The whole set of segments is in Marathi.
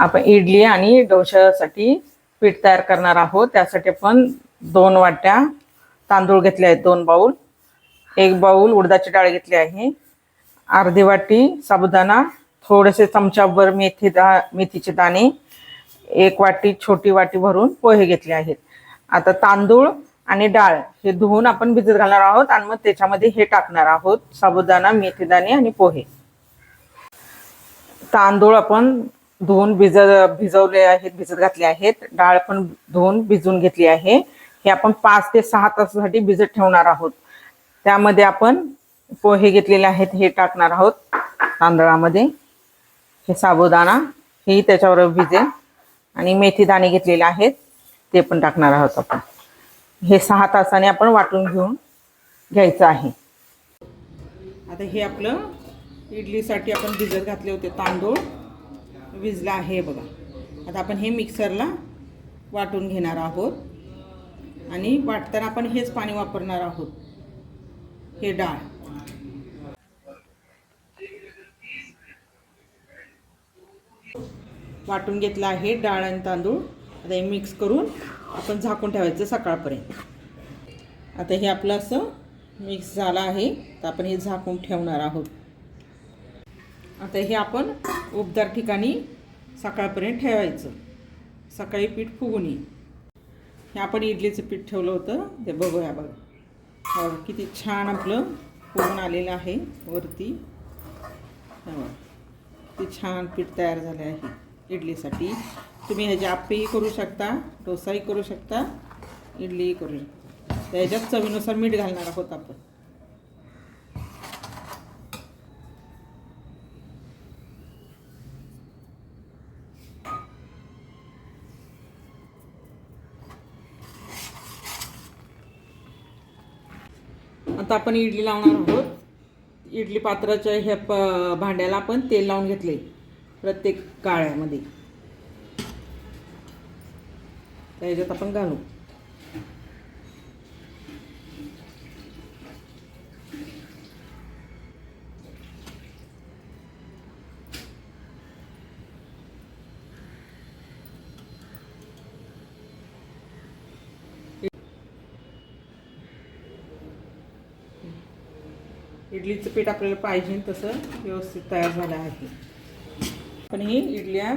आपण इडली आणि डोशासाठी पीठ तयार करणार आहोत. त्यासाठी आपण दोन वाट्या तांदूळ घेतले आहेत दोन बाऊल एक बाऊल उडदाची डाळ घेतली आहे. अर्धी वाटी साबुदाणा थोडेसे चमचाभर मेथी दा मेथीचे दाणे एक वाटी छोटी वाटी भरून पोहे घेतले आहेत. आता तांदूळ आणि डाळ हे धुवून आपण भिजत घालणार आहोत आणि मग त्याच्यामध्ये हे टाकणार आहोत साबुदाणा मेथीदाणे आणि पोहे. तांदूळ आपण धुवून भिज भिजवले आहेत भिजत घातले आहेत. डाळ पण धुवून भिजवून घेतली आहे. हे आपण पाच ते सहा तासासाठी भिजत ठेवणार आहोत. त्यामध्ये आपण पोहे घेतलेले आहेत हे टाकणार आहोत तांदळामध्ये. हे साबुदाणा हेही त्याच्यावर भिजेल. आणि मेथी दाणे घेतलेले आहेत ते पण टाकणार आहोत आपण. हे सहा तासाने आपण वाटून घेऊन घ्यायचं आहे. आता हे आपलं इडलीसाठी आपण भिजत घातले होते तांदूळ. विजला आहे बघा. आता आपण हे मिक्सरला वाटून घेणार आहोत. आणि वाटताना आपण हेच पाणी वापरणार आहोत. हे डाळ. वाटून घेतलं आहे डाळ आणि तांदूळ. आता हे मिक्स करून आपण झाकून ठेवायचं सकाळपर्यंत. आता हे आपलं असं मिक्स झालं आहे. तर आपण हे झाकून ठेवणार आहोत. आता हे आपण उबदार ठिकाणी सकाळपर्यंत ठेवायचं. सकाळी पीठ फुगून येईल. हे आपण इडलीचं पीठ ठेवलं होतं. ते बघूया बघा. हो, किती छान आपलं फुगून आलेलं आहे वरती. किती छान पीठ तयार झाले आहे इडलीसाठी. तुम्ही ह्याचे आप्पेही करू शकता डोसाही करू शकता इडलीही करू शकता. त्याच्यात चवीनुसार मीठ घालणार आहोत आपण. आता आपण इडली लावणार आहोत. इडली पात्राच्या ह्या प भांड्याला आपण तेल लावून घेतले प्रत्येक काळ्यामध्ये. त्याच्यात आपण घालू. इडलीचं पीठ आपल्याला पाहिजे तसं व्यवस्थित तयार झालं आहे. आपण ही इडल्या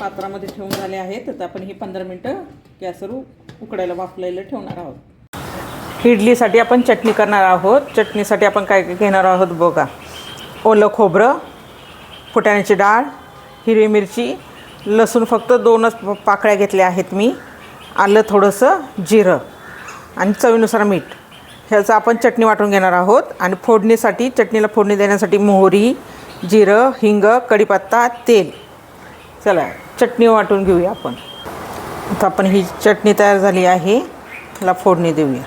पात्रामध्ये ठेवून झाल्या आहेत. तर आपण ही पंधरा मिनटं गॅसवर उकडायला वाफलायला ठेवणार आहोत. इडलीसाठी आपण चटणी करणार आहोत. चटणीसाठी आपण काय काय घेणार आहोत बघा. ओलं खोबरं फुटाण्याची डाळ हिरवी मिरची लसूण फक्त दोनच प- पाकळ्या घेतल्या आहेत मी. आलं थोडंसं जिरं आणि चवीनुसार मीठ. ह्याचं आपण चटणी वाटून घेणार आहोत. आणि फोडणीसाठी चटणीला फोडणी देण्यासाठी मोहरी जिरं हिंग कढीपत्ता तेल. चला चटणी वाटून घेऊया आपण. आता आपण ही चटणी तयार झाली आहे. ह्याला फोडणी देऊया.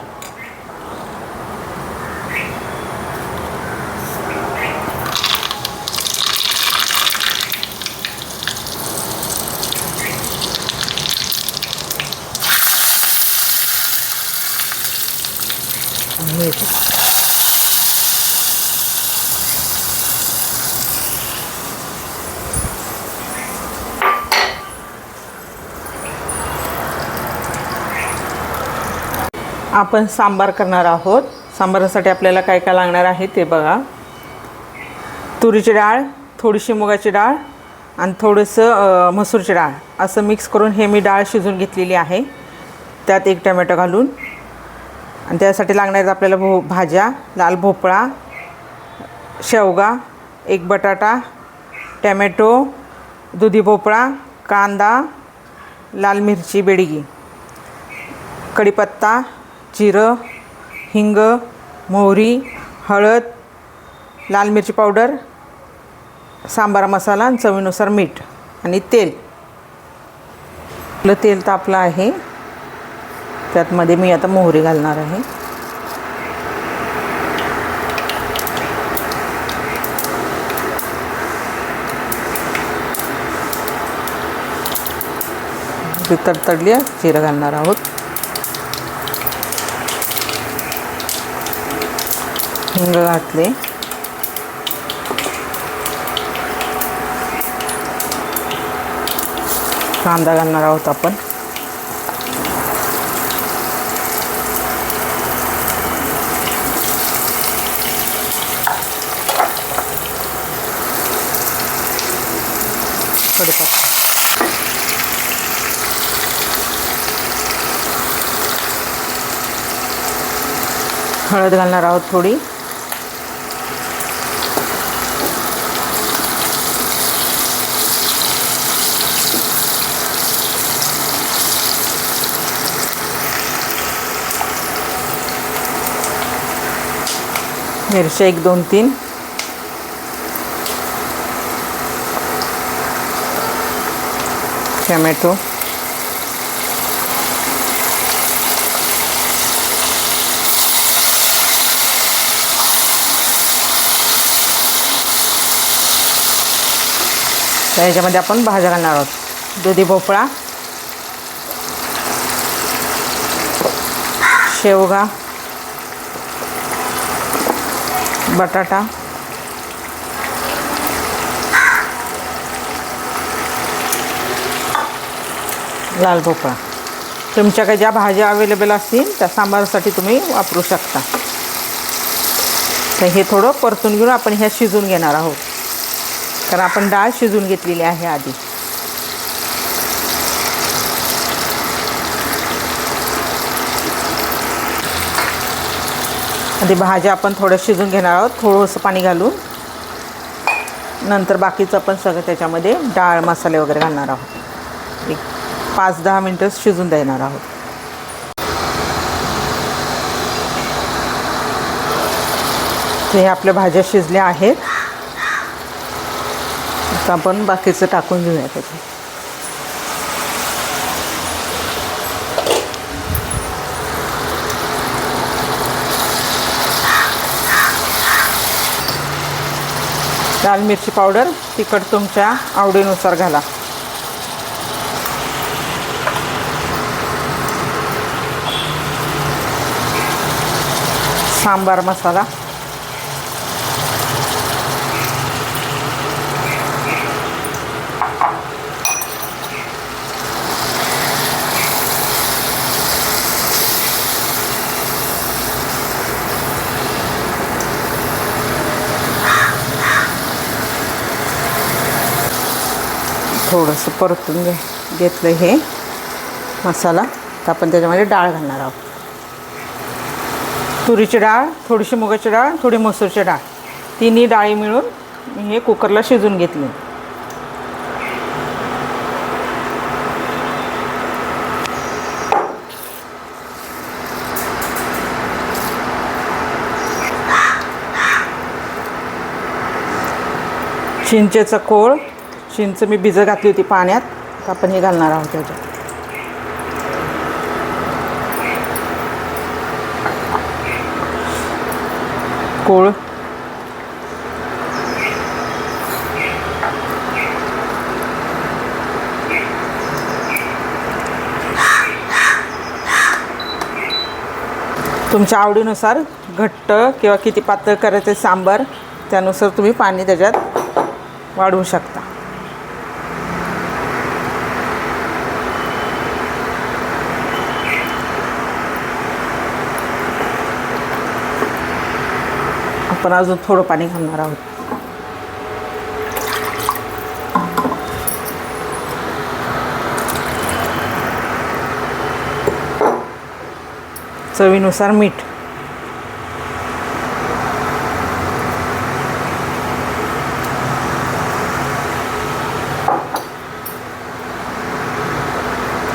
आपण सांबार करणार आहोत. सांबारासाठी आपल्याला काय काय लागणार आहे ते बघा. तुरीची डाळ थोडीशी मुगाची डाळ आणि थोडंसं मसूरची डाळ. असं मिक्स करून हे मी डाळ शिजून घेतलेली आहे. त्यात एक टमॅटो घालून. आणि त्यासाठी लागणार आहेत आपल्याला भो भाज्या लाल भोपळा शेवगा एक बटाटा टॅमॅटो दुधी भोपळा कांदा लाल मिरची बेडगी. कढीपत्ता जिरं हिंग मोहरी हळद लाल मिरची पावडर सांबार मसाला आणि चवीनुसार मीठ आणि तेल. आपलं तेल तापलं आहे. त्यातमध्ये मी आता मोहरी घालणार आहे. तडतडली आहे, जिरं घालणार आहोत. हिंग घातले. कांदा घालणार आहोत आपण. हळद घालणार आहोत थोडी. मिरच्या एक दोन तीन. टमॅटो. तर आपण भाज्या घालणार आहोत. दुधी भोपळा. शेवगा. बटाटा. लाल भोपळा तुमच्याकडे ज्या भाज्या अवेलेबल असतील त्या सांबारसाठी तुम्ही वापरू शकता. तर हे थोडं परतून घेऊन आपण ह्या शिजून घेणार आहोत. कारण आपण डाळ शिजून घेतलेली आहे आधी. आधी भाज्या आपण थोड्या शिजून घेणार आहोत. थोडंसं पाणी घालून. नंतर बाकीचं आपण सगळं त्याच्यामध्ये डाळ मसाले वगैरे घालणार आहोत. एक पाच दहा मिनटं शिजून देणार आहोत. ते आपल्या भाज्या शिजल्या आहेत. आपण बाकीचं टाकून घेऊया त्याच्यात. लाल मिरची पावडर तिखट तुमच्या आवडीनुसार घाला. सांबार मसाला. थोडंसं परतून घे घेतलं हे मसाला. तर आपण त्याच्यामध्ये डाळ घालणार आहोत. तुरीची डाळ थोडीशी मुगाची डाळ थोडी मसूरची डाळ. तिन्ही डाळी मिळून मी हे कुकरला शिजून घेतली. चिंचेचा कोळ चिंच मी भिजत घातली होती पाण्यात. तर आपण हे घालणार आहोत त्याच्यात कोळ. तुमच्या आवडीनुसार घट्ट किंवा किती पातळ करायचे सांबार त्यानुसार तुम्ही पाणी त्याच्यात वाढवू शकता. आपण अजून थोडं पाणी घालणार आहोत. चवीनुसार मीठ.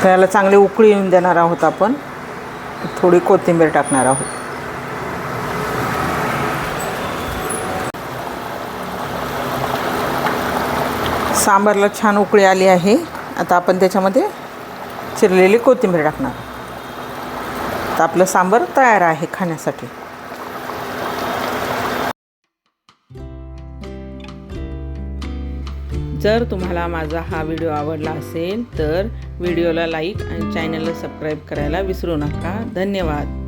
त्याला चांगले उकळी येऊन देणार आहोत आपण. थोडी कोथिंबीर टाकणार आहोत. सांबारला छान उकळी आली आहे. आता आपण त्याच्यामध्ये चिरलेली कोथिंबीर टाकणार. तर आपलं सांबार तयार आहे खाण्यासाठी. जर तुम्हाला माझा हा व्हिडिओ आवडला असेल तर व्हिडिओला लाईक आणि चॅनलला सबस्क्राईब करायला विसरू नका. धन्यवाद.